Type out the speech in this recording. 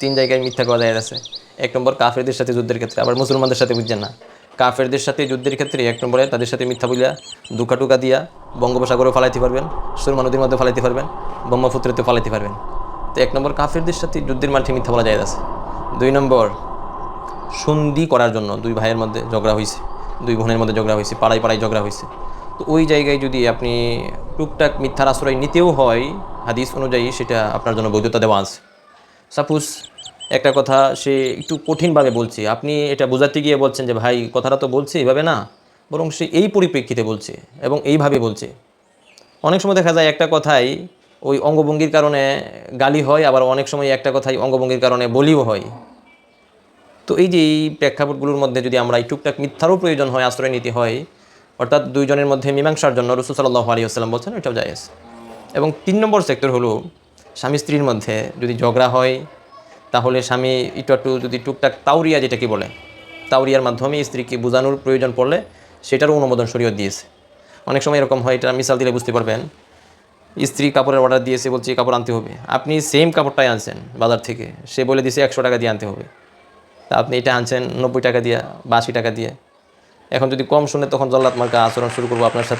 তিন জায়গায় মিথ্যা যায় আছে। এক নম্বর কাফেরদের সাথে যুদ্ধের ক্ষেত্রে, আবার মুসলমানদের সাথে বুঝছেন না। কাফেরদের সাথে যুদ্ধের ক্ষেত্রে এক নম্বরে তাদের সাথে মিথ্যা বলিয়া দুকা টুকা দিয়া বঙ্গোপসাগরে ফালাইতে পারবেন, সুরমা নদীর মধ্যে ফালাইতে পারবেন ব্রহ্মপুত্রেতে ফালাইতে পারবেন। তো এক নম্বর কাফেরদের সাথে যুদ্ধের মাঠে মিথ্যা বলা যায় আছে। দুই নম্বর, সন্ধি করার জন্য দুই ভাইয়ের মধ্যে ঝগড়া হয়েছে দুই বোনের মধ্যে ঝগড়া হয়েছে পাড়ায় পাড়ায় ঝগড়া হয়েছে তো ওই জায়গায় যদি আপনি টুকটাক মিথ্যার আশ্রয় নিতেও হয়, হাদিস অনুযায়ী সেটা আপনার জন্য বৈধতা দেওয়া আছে। সাপোজ একটা কথা সে একটু কঠিনভাবে বলছে। আপনি এটা বোঝাতে গিয়ে বলছেন যে, ভাই, কথাটা তো বলছে এইভাবে না। বরং সে এই পরিপ্রেক্ষিতে বলছে এবং এইভাবে বলছে। অনেক সময় দেখা যায় একটা কথাই ওই অঙ্গভঙ্গির কারণে গালি হয়, আবার অনেক সময় একটা কথাই অঙ্গভঙ্গির কারণে বলিও হয়। তো এই যে এই প্রেক্ষাপটগুলোর মধ্যে যদি আমরা এই টুকটাক মিথ্যারও প্রয়োজন হয় আশ্রয় নিতে হয়, অর্থাৎ দুইজনের মধ্যে মীমাংসার জন্য রসুল সাল্লাহ আলী আসসালাম বলছেন এটাও জায়েজ। এবং তিন নম্বর সেক্টর হলো স্বামী স্ত্রীর মধ্যে যদি ঝগড়া হয় তাহলে স্বামী একটু একটু যদি টুকটাক তাউরিয়া যেটাকে বলে তাউরিয়ার মাধ্যমে স্ত্রীকে বোঝানোর প্রয়োজন পড়লে সেটারও অনুমোদন শরীয়ত দিয়েছে। অনেক সময় এরকম হয়, এটা মিসাল দিলে বুঝতে পারবেন, স্ত্রী কাপড়ের অর্ডার দিয়েছে বলছে কাপড় আনতে হবে। আপনি সেম কাপড়টাই আনছেন বাজার থেকে, সে বলে দিয়েছে একশো টাকা দিয়ে আনতে হবে। তা আপনি এটা আনছেন নব্বই টাকা দিয়ে বা আশি টাকা দিয়ে। এখন যদি কম শুনে তখন জল্লাদ মার্কা আচরণ শুরু করব আপনার সাথে।